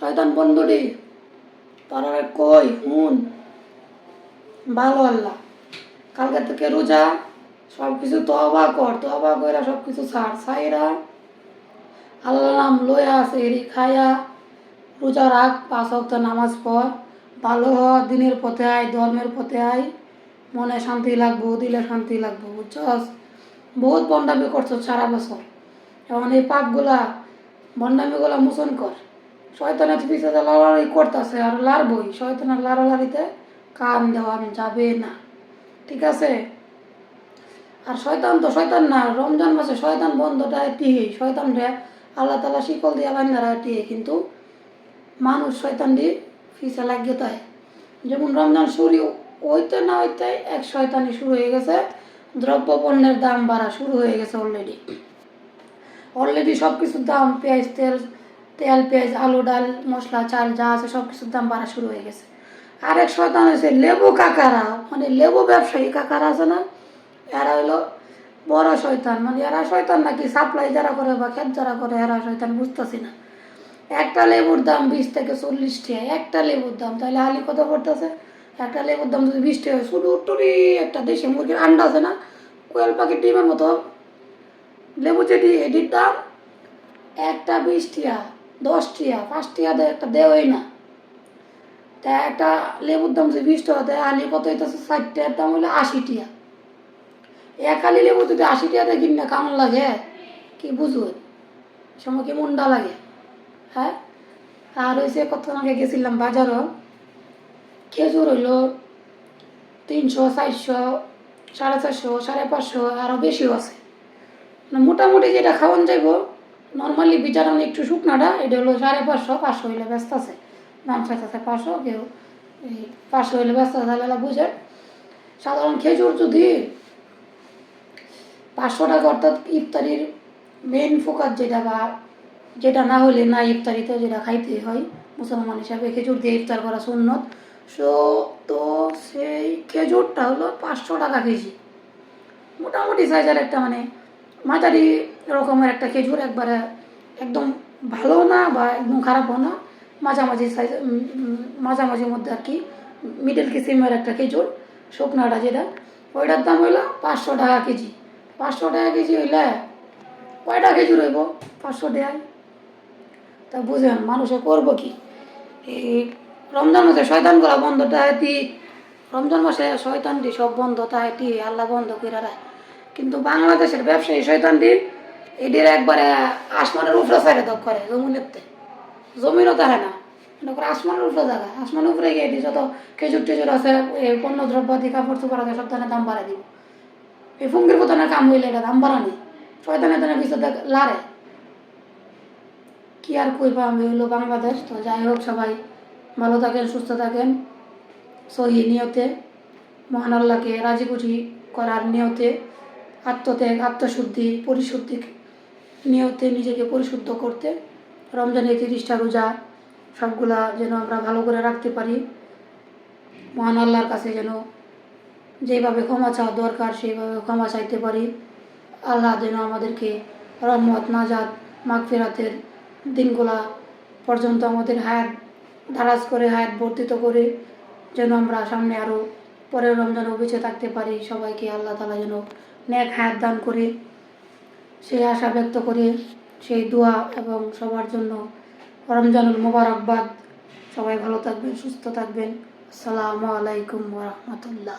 শয়তান বন্ধুটি তারা কই, হুন? ভালো আল্লাহ। কালকে থেকে রোজা সব কিছু তবা কর। তবা কইরা সব কিছু ছাড়। ছাইরা আল্লাহ নাম লইয়া আছে এরি খাইয়া রোজা রাখ, পাঁচ অক্ত নামাজ পড়। ভালো হ, দিনের পথে আয়, ধর্মের পথে আয়। মনে শান্তি লাগবো, দিলে শান্তি লাগবো, বুঝছস? বহুত বন্ডামি করছ সারা বছর। এখন এই পাপগুলা বন্ডামিগুলা মোচন কর। শয়তানের পিছনে লড়াই করতেছে আর লাড়বই, শয়তানের লাড়ালাড়িতে কান দেওয়া যাবে না। ঠিক আছে? আর শয়তান তো শয়তান না, রমজান মাসে শয়তান বন্ধটা টিহে শয়তান রে, আল্লাহ তালা শিকল দিয়া বান্ধারা টিহে কিন্তু মানুষ শয়তান দিয়ে ফিসে লাগিয়ে তাই যেমন রমজান শুরু ওইতে না হইতে এক শয়তানি শুরু হয়ে গেছে দ্রব্য পণ্যের দাম বাড়া শুরু হয়ে গেছে অলরেডি অলরেডি সব কিছুর দাম, পেঁয়াজ, তেল তেল, পেঁয়াজ, আলু, ডাল, মশলা, চাল যা আছে সব কিছুর দাম বাড়া শুরু হয়ে গেছে। আরেক শয়তান হয়েছে লেবু কাকারা। মানে লেবু ব্যবসায়ী কাকারা আছে না? এরা হইল বড় শয়তান। মানে এরা শয়তান নাকি সাপ্লাই যারা করে বা খেত যারা করে, এরা শয়তান বুঝতেছি না। একটা লেবুর দাম বিশ থেকে চল্লিশ টাকা। একটা লেবুর দাম, তাহলে আলি কত পড়তেছে? একটা লেবুর দাম যদি বিশ টাকা শুধু টুরি একটা দেশি মুরগির আন্ডা আছে না? কোয়েল পাখির ডিমের মতো। লেবু যেটি এটির দাম একটা বিশ টিয়া দশ টিয়া, পাঁচ টিয়া দেয় একটা দেওয়াই না। তা একটা লেবুর দাম যদি বিশ টাকা দেয় আলি কত হইতেছে? ষাট টাকার দাম হলো আশি টিয়া। এক আলি লেবু যদি আশি টাকা দিয়ে কিনে, কেমন লাগে? কি বুঝব সময় কি মুন্ডা লাগে? হ্যাঁ? আর হয়েছে কত আগে গেছিলাম বাজারও, খেজুর হইল তিনশো, চারশো, সাড়ে চারশো, সাড়ে পাঁচশো আরও বেশিও আছে। মানে মোটামুটি যেটা খাওয়ান যাইব নর্মালি বিচারান একটু শুকনাটা এটা হলো সাড়ে পাঁচশো পাঁচশো হইলে ব্যস্ত আছে। দাম চাইতেছে পাঁচশো, কেউ এই পাঁচশো হইলে ব্যস্ত আছে, তাহলে বুঝেন সাধারণ খেজুর যদি পাঁচশো টাকা অর্থাৎ ইফতারির মেন ফোকাস যেটা বা যেটা না হলে না ইফতারিতে যেটা খাইতে হয়, মুসলমান হিসাবে খেজুর দিয়ে ইফতার করা সুন্নত। সো তো সেই খেজুরটা হলো পাঁচশো টাকা কেজি। মোটামুটি সাইজের একটা মানে মাঝারি রকমের একটা খেজুর একবারে একদম ভালো না বা একদম খারাপও না, মাঝামাঝি সাইজ মাঝামাঝির মধ্যে আর কি মিডল কিসিমের একটা খেজুর, শুকনাটা যেটা, ওইটার দাম হইল পাঁচশো টাকা কেজি। পাঁচশো টাকা কেজি হইলে কয়টা খেজুর হইব? পাঁচশো টাকায়। তা বুঝেন, মানুষে করব কি? এই রমজান মাসে শয়তান করা বন্ধ তাহাতি রমজান মাসে শয়তানটি সব বন্ধ তাহাতি আল্লাহ বন্ধ করে রায়। কিন্তু বাংলাদেশের ব্যবসায়ী শয়তানটি এটির একবারে আসমানের উপরে সাইডে দপ করে জমিনেতে জমিনও তারা না। মনে আসমানের উপরে জায়গা। আসমানের উপরে গিয়ে এটি যত খেজুর টেজুর আছে পণ্য দ্রব্য দিয়ে কাপড় চোপড় আছে, সব ধরনের দাম বাড়াই দিব। এই ফুঙ্গির বোতনের কাম হইলে এটা দাম বাড়ানি। শয়তানের দানের পিছনে লারে। কি আর কইবা আমি, হইল বাংলাদেশ। তো যাই হোক সবাই, ভালো থাকেন, সুস্থ থাকেন। সহি নিয়তে। মহান আল্লাহকে রাজি করার নিয়তে। আত্মত্যাগ, আত্মশুদ্ধি, পরিশুদ্ধি নিয়তে নিজেকে পরিশুদ্ধ করতে রমজানের তিরিশটা রোজা, সবগুলা যেন আমরা ভালো করে রাখতে পারি। মহান আল্লাহর কাছে যেন যেভাবে ক্ষমা চাওয়া দরকার, সেইভাবে ক্ষমা চাইতে পারি। আল্লাহ যেন আমাদেরকে রহমত নাজাদ মাগফিরাতের দিনগুলা পর্যন্ত আমাদের হায়াত, ধারাজ করে, হায়াত বর্ধিত করে যেন আমরা সামনে আরও পরের রমজানও বেঁচে থাকতে পারি। সবাইকে আল্লাহ তালা যেন ন্যাক হায়াত দান করে সেই আশা ব্যক্ত করে সেই দোয়া এবং সবার জন্য রমজানুল মোবারকবাদ। সবাই ভালো থাকবেন, সুস্থ থাকবেন। আসসালামু আলাইকুম রহমতুল্লাহ।